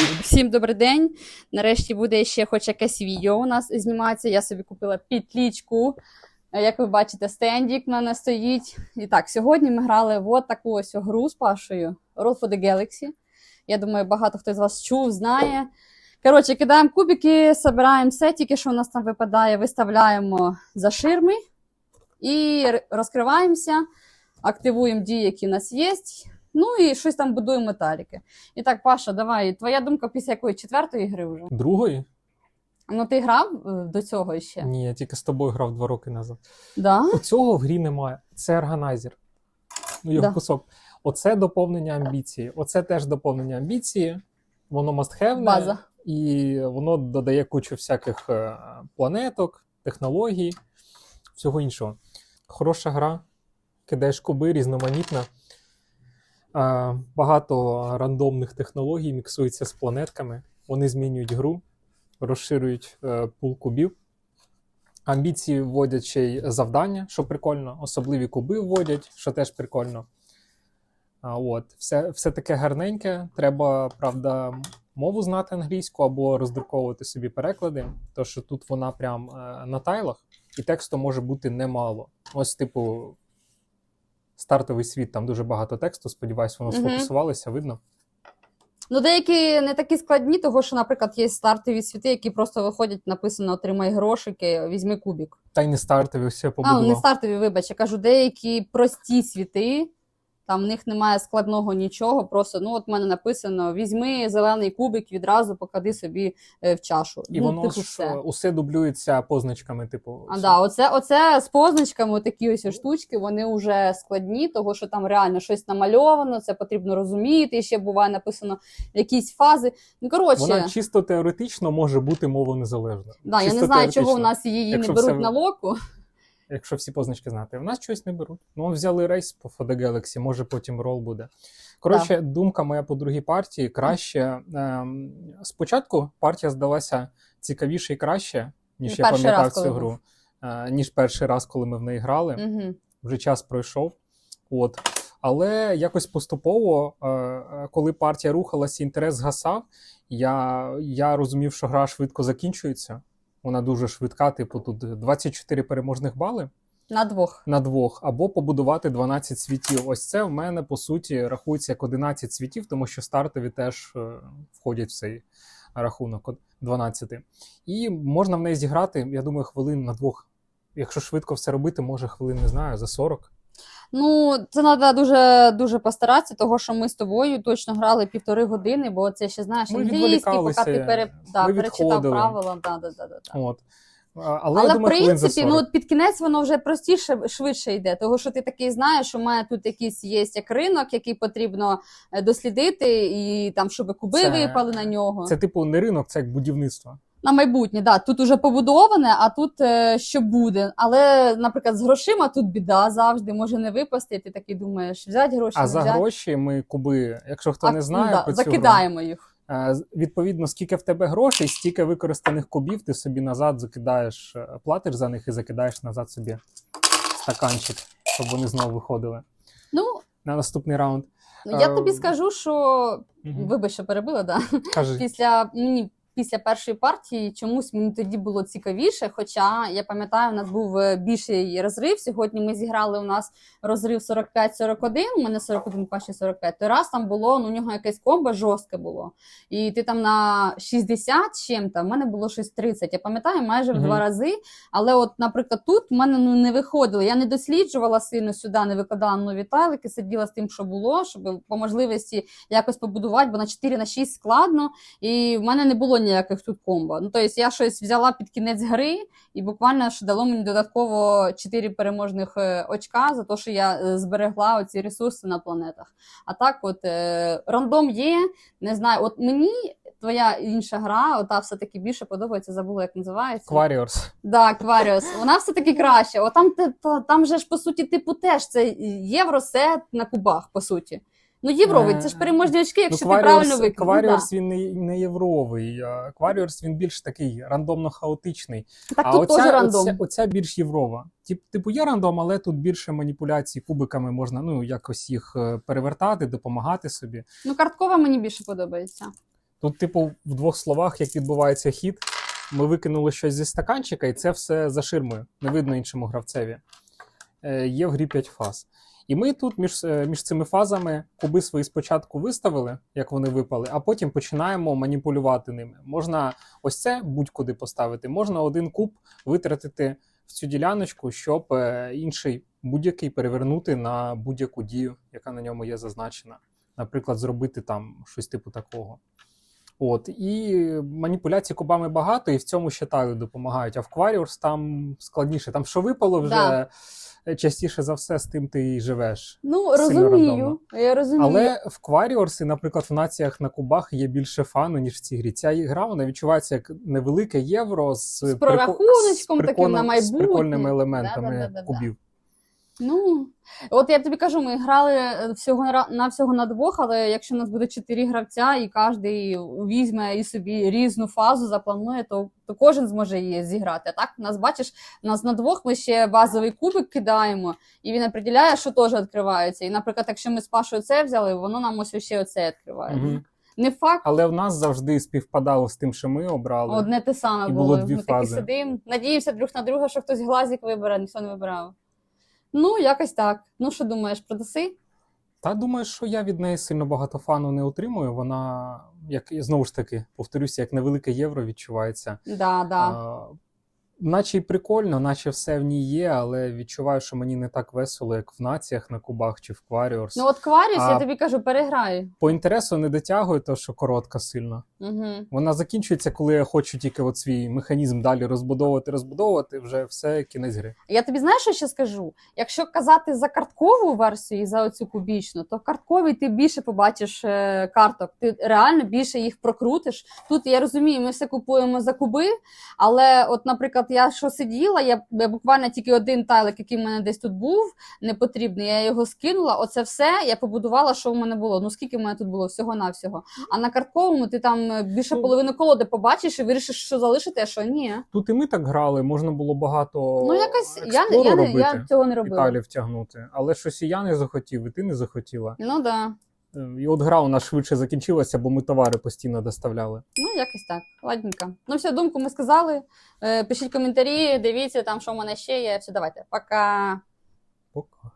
Всім добрий день. Нарешті буде ще хоч якесь відео у нас зніматися. Я собі купила петлічку. Е, Як ви бачите, стендік в мене стоїть. І так, сьогодні ми грали в таку ось гру з Пашою Roll for the Galaxy. Я думаю, багато хто з вас чув, знає. Коротше, кидаємо кубики, збираємо сетики, що у нас там випадає, виставляємо за ширми і розкриваємося, активуємо дії, які в нас є. Ну і щось там будуємо металіки. І так, Паша, давай, твоя думка після якої четвертої гри вже? Другої? Ну, ти грав е, до цього ще? Ні, я тільки з тобою грав два роки назад. Да? У цього в грі немає. Це органайзер. Ну, його Да. кусок. Оце доповнення амбіції. Оце теж доповнення амбіції. Воно мастхевне. База. І воно додає кучу всяких е, планеток, технологій, всього іншого. Хороша гра. Кидаєш куби, різноманітна. Багато рандомних технологій міксується з планетками. Вони змінюють гру, розширюють е, пул кубів. Амбіції вводять ще й завдання, що прикольно. Особливі куби вводять, що теж прикольно. От, все, все таке гарненьке. Треба, правда, мову знати англійську або роздруковувати собі переклади, то що тут вона прям е, на тайлах, і тексту може бути немало. Ось, типу, стартовий світ, там дуже багато тексту. Сподіваюсь, воно угу. сфокусувалося, видно. Ну, деякі не такі складні, того що, наприклад, є стартові світи, які просто виходять, написано отримай грошики, візьми кубік. Та й не стартові, все А, побудував. не стартові, вибач, я кажу, деякі прості світи, там в них немає складного нічого. Просто ну, от в мене написано: візьми зелений кубик, відразу поклади собі е, в чашу. І ну, воно типу, ж все. е, усе дублюється позначками, типу. А, да, оце, оце з позначками, такі ось штучки, вони вже складні, того що там реально щось намальовано, це потрібно розуміти. І ще буває написано якісь фази. Ну, коротше, Вона чисто теоретично може бути мовонезалежна. да, я не знаю, чого в нас її Якщо не беруть все- на локу. Якщо всі позначки знати. В нас щось не беруть. Ну, взяли рейс по FOD Galaxy, може потім рол буде. Коротше, думка моя по другій партії краще. Ем, спочатку партія здалася цікавіше і краще, ніж я пам'ятав раз, цю гру, е, ніж перший раз, коли ми в неї грали. Угу. вже час пройшов. От. Але якось поступово, е, е, коли партія рухалася, інтерес згасав. Я, я розумів, що гра швидко закінчується. Вона дуже швидка, типу, тут 24 переможних бали На двох. на двох, або побудувати 12 світів. Ось це в мене по суті рахується як 11 світів, тому що стартові теж е, входять в цей рахунок 12. І можна в неї зіграти, я думаю, хвилин на двох. Якщо швидко все робити, може хвилин не знаю, за 40. Ну, це треба дуже дуже постаратися, того що ми з тобою точно грали півтори години, бо це ще знаєш англійський, поки ти пере... да, перечитав правила. Да, да, да, да, да. От. Але, Але, я в думаю, принципі, ну під кінець воно вже простіше, швидше йде. Того, що ти такий знаєш, що має тут якийсь є як ринок, який потрібно е, дослідити, і там, щоб куби Це- випали на нього. Це типу не ринок, це як будівництво. На майбутнє, да. Тут уже побудоване, а тут е, що буде. Але, наприклад, з грошима тут біда завжди може не випасти. і Ти такий думаєш, взяти гроші, А не за взяти. гроші ми куби, якщо хто А, не знає, ну, да, про цю гру, закидаємо їх. е, відповідно, скільки в тебе грошей, стільки використаних кубів, ти собі назад закидаєш, е, платиш за них і закидаєш назад собі стаканчик, щоб вони знову виходили Ну, на наступний раунд. я Е, тобі скажу, що Мгм. вибач, що перебила, да. Кажи, після мені після першої партії чомусь мені тоді було цікавіше. Хоча я пам'ятаю, у нас був е, більший розрив. Сьогодні ми зіграли у нас розрив 45-41, у мене 41, паші 45. Той раз там було, ну у нього якесь комбо жорстке було. І ти там на 60 з чим-то, в мене було щось 30. Я пам'ятаю, майже в Мгм. два рази. Але, от, наприклад, тут в мене ну не виходило. Я не досліджувала сильно сюди, не викладала нові тайлики, сиділа з тим, що було, щоб по можливості якось побудувати, бо на 4 на 6 складно. І в мене не було ніяких тут комбо. Ну, тобто я щось взяла під кінець гри, і буквально що дало мені додатково 4 переможних е, очка за те, що я е, зберегла оці ресурси на планетах. А так, от е, рандом є, не знаю, от мені. Твоя інша гра, ота все-таки більше подобається, забула, як називається. Quarriors. Да, Кваріус. Вона все-таки краще. О, там, там же ж, по суті, типу, теж це євросет на кубах, по суті. Ну, євровий, це ж переможні очки, якщо ти правильно. Ну, да. Він не, не євровий. а він більш такий рандомно-хаотичний. Так а тут оця, теж рандом. Оця, оця більш єврова. Тип, типу є рандом, але тут більше маніпуляцій кубиками можна ну, якось їх е, перевертати, допомагати собі. Ну, карткова мені більше подобається. Тут, типу, в двох словах, як відбувається хід, ми викинули щось зі стаканчика, і це все за ширмою. Не видно іншому гравцеві. Е, є в грі 5 фаз. І ми тут між, е, між цими фазами куби свої спочатку виставили, як вони випали, а потім починаємо маніпулювати ними. Можна ось це будь-куди поставити, можна один куб витратити в цю діляночку, щоб е, інший будь-який перевернути на будь-яку дію, яка на ньому є зазначена. Наприклад, зробити там щось типу такого. От, і маніпуляцій кубами багато, і в цьому ще тайли допомагають. А в Quarriors там складніше. Там що випало вже Да. Е, частіше за все з тим ти і живеш. Ну, розумію. Я розумію. Але в Quarriors, наприклад, в націях на кубах є більше фану, ніж в цій грі. Ця гра вона відчувається як невелике євро з, З прорахуночком з таким на з майбутнє. прикольними елементами Да-да-да-да-да. кубів. Ну, от я тобі кажу, ми грали е, всього на, на всього на двох, але якщо у нас буде чотири гравця, і кожен візьме і собі різну фазу запланує, то, то кожен зможе її зіграти. А так, нас бачиш, нас на двох ми ще базовий кубик кидаємо, і він определяє, що теж відкривається. І, наприклад, якщо ми з Пашою це взяли, воно нам ось ще оце відкриває. Мгм. Не факт, Але в нас завжди співпадало з тим, що ми обрали. одне те саме І було. було дві ми такі сидимо, надіємося друг на друга, що хтось глазик вибере, ніхто не вибирав. Ну, якось так. Ну, що думаєш, продаси? Та думаю, що я від неї сильно багато фану не отримую. Вона, як знову ж таки, повторюся, як невелике євро відчувається. Да, да. А, наче й прикольно, наче все в ній є, але відчуваю, що мені не так весело, як в націях на кубах чи в Quarriors. Ну от Кваріус, я тобі кажу, переграй. По інтересу не дотягую, то що коротка сильно. Угу. Вона закінчується, коли я хочу тільки от свій механізм далі розбудовувати, розбудовувати, вже все кінець гри. Я тобі знаєш, що ще скажу? Якщо казати за карткову версію і за оцю кубічну, то картковий ти більше побачиш е, карток. Ти реально більше їх прокрутиш. Тут я розумію, ми все купуємо за куби, але, от, наприклад, я що сиділа, я, я буквально тільки один тайлик, який в мене десь тут був, непотрібний, я його скинула. Оце все я побудувала, що в мене було. Ну скільки в мене тут було всього-навсього. А на картковому ти там е, більше Ну, половини колоди побачиш і вирішиш, що залишити, а що ні. Тут і ми так грали, можна було багато Ну, якось я, я, не- робити, я цього не робила. тайлів тягнути. Але щось і я не захотів, і ти не захотіла. Ну да. Е, І от гра у нас швидше закінчилася, бо ми товари постійно доставляли. Ну, якось так. Ладненько. Ну, все, думку ми сказали. Е, пишіть коментарі, дивіться там, що в мене ще є. Все, давайте. Пока. Пока.